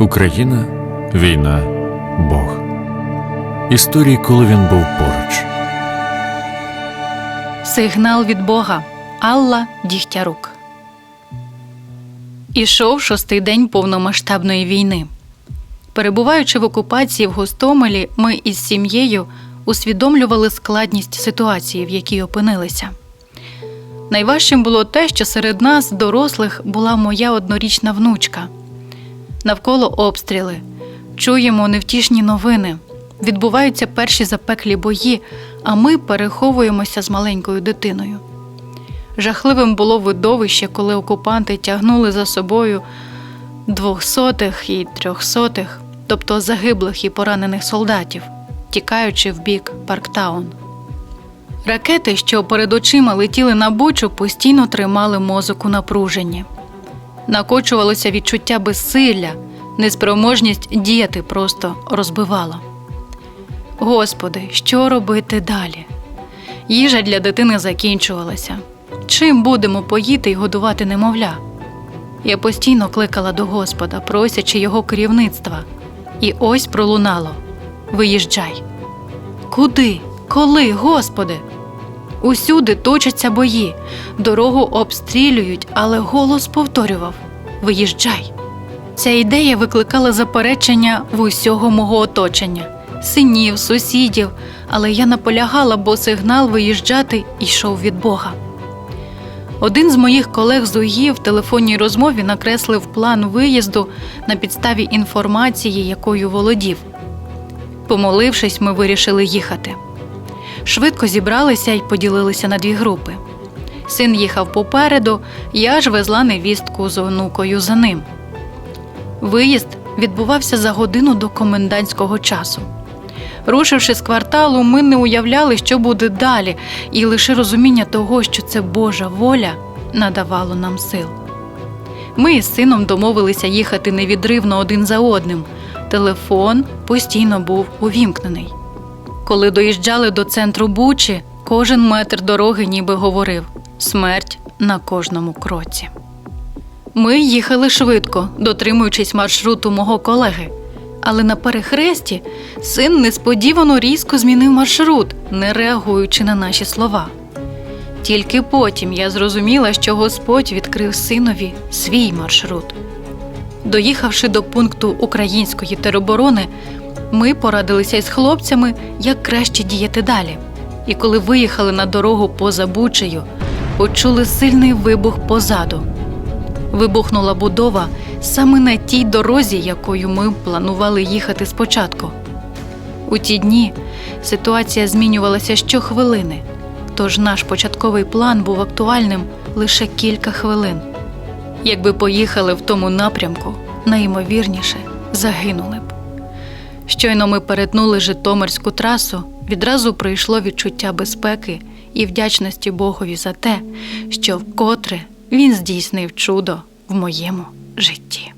Україна, війна, Бог. Історії, коли він був поруч. Сигнал від Бога Алла Дігтярук. Ішов шостий день повномасштабної війни. Перебуваючи в окупації в Гостомелі, ми із сім'єю усвідомлювали складність ситуації, в якій опинилися. Найважчим було те, що серед нас, дорослих, була моя однорічна внучка. Навколо обстріли, чуємо невтішні новини. Відбуваються перші запеклі бої, а ми переховуємося з маленькою дитиною. Жахливим було видовище, коли окупанти тягнули за собою двохсотих і трьохсотих, тобто загиблих і поранених солдатів, тікаючи в бік Парктаун. Ракети, що перед очима летіли на бучу, постійно тримали мозок у напруженні. Накочувалося відчуття безсилля, неспроможність діяти просто розбивала. Господи, що робити далі? Їжа для дитини закінчувалася. Чим будемо поїти і годувати немовля? Я постійно кликала до Господа, просячи його керівництва. І ось пролунало Виїжджай. Куди? Коли, Господи? Усюди точаться бої, дорогу обстрілюють, але голос повторював Виїжджай. Ця ідея викликала заперечення в усього мого оточення синів, сусідів, але я наполягала, бо сигнал виїжджати йшов від Бога. Один з моїх колег з УГІ в телефонній розмові накреслив план виїзду на підставі інформації, якою володів. Помолившись, ми вирішили їхати. Швидко зібралися і поділилися на дві групи. Син їхав попереду, я ж везла невістку з онукою за ним. Виїзд відбувався за годину до комендантського часу. Рушивши з кварталу, ми не уявляли, що буде далі, і лише розуміння того, що це Божа воля, надавало нам сил. Ми із сином домовилися їхати невідривно один за одним. Телефон постійно був увімкнений. Коли доїжджали до центру Бучі, кожен метр дороги ніби говорив смерть на кожному кроці. Ми їхали швидко, дотримуючись маршруту мого колеги. Але на перехресті син несподівано різко змінив маршрут, не реагуючи на наші слова. Тільки потім я зрозуміла, що Господь відкрив синові свій маршрут. Доїхавши до пункту української тероборони, ми порадилися із хлопцями, як краще діяти далі. І коли виїхали на дорогу поза Бучею, почули сильний вибух позаду. Вибухнула будова саме на тій дорозі, якою ми планували їхати спочатку. У ті дні ситуація змінювалася щохвилини, тож наш початковий план був актуальним лише кілька хвилин. Якби поїхали в тому напрямку, найімовірніше загинули б. Щойно ми перетнули Житомирську трасу, відразу прийшло відчуття безпеки і вдячності Богові за те, що вкотре він здійснив чудо в моєму житті.